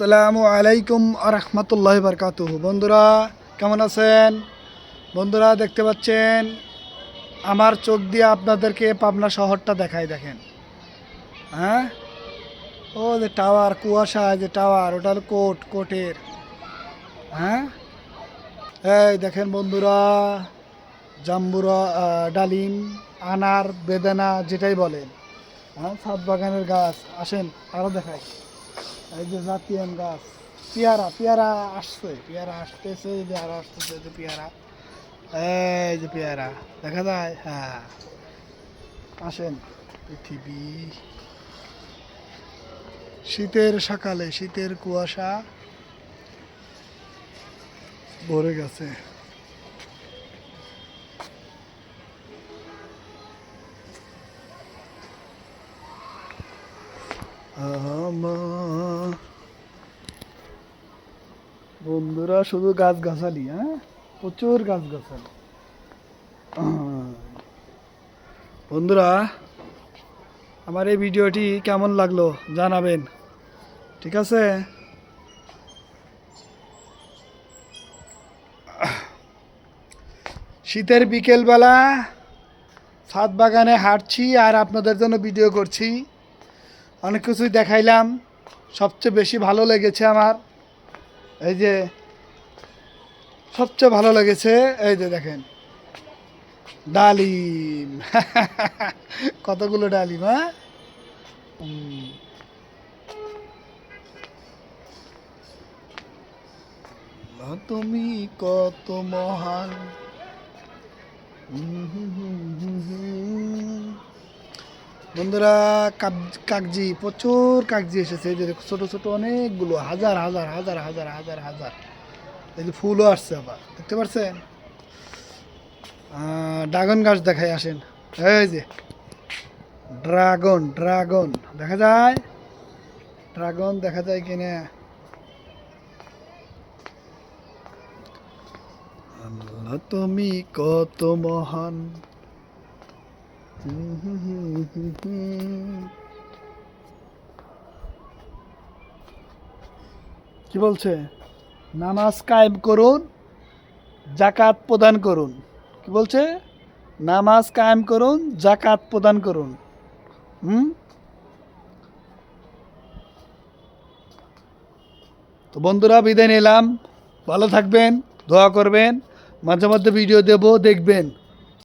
আসসালামু আলাইকুম আরহামতুল্লাহ বারকাতুহ। বন্ধুরা, কেমন আছেন? বন্ধুরা, দেখতে পাচ্ছেন, আমার চোখ দিয়ে আপনাদেরকে পাবনা শহরটা দেখাই, দেখেন। হ্যাঁ? ও যে টাওয়ার, কুয়াশা, যে টাওয়ার, ওটা হলো কোট, কোটের। হ্যাঁ? এই দেখেন বন্ধুরা, জাম্বুরা ডালিম, আনার, বেদানা, যেটাই বলেন। হ্যাঁ? সাত বাগানের গাছ, আসেন আরও দেখাই। এই যে জাতিয়ান গাছ, পেয়ারা পেয়ারা আসছে, পেয়ারা আসতেছে যে আরও আসতেছে যে পেয়ারা। এই যে পেয়ারা, দেখা যায়? হ্যাঁ। আসেন, পৃথিবী। শীতের সকালে, শীতের কুয়াশা ভরে গেছে। বন্ধুরা, শুধু গাছ গাছালি হ্যাঁ? প্রচুর গাছ গাছালি বন্ধুরা, আমার এই ভিডিওটি কেমন লাগল জানাবেন, ঠিক আছে? শীতের বিকেলবেলা ছাদ বাগানে হাঁটছি আর আপনাদের জন্য ভিডিও করছি। অনেক কিছুই দেখাইলাম। সবচেয়ে বেশি ভালো লেগেছে আমার। এই যে, সবচেয়ে ভালো লেগেছে, এই যে দেখেন, ডালিম। কতগুলো ডালিম হ্যাঁ? তুমি কত মহান। হুম হুম হুম। বন্ধুরা কাকজি প্রচুর কাকজি এসেছে। যে দেখো, ছোট ছোট অনেকগুলো হাজার হাজার হাজার হাজার হাজার হাজার। যে ফুলও আসছে আবার দেখতে পাচ্ছেন ড্রাগন গাছ দেখাই আসেন। এই যে ড্রাগন ড্রাগন দেখা যায়? ড্রাগন দেখা যায় কিনা? তুমি কত মহান। কি বলছে? নামাজ কায়েম করুন জাকাত প্রদান করুন। কি বলছে? নামাজ কায়েম করুন জাকাত প্রদান করুন। হুম? তো বন্ধুরা, বিদায় নিলাম। ভালো থাকবেন, দোয়া করবেন। মাঝে মধ্যে ভিডিও দেব, দেখবেন।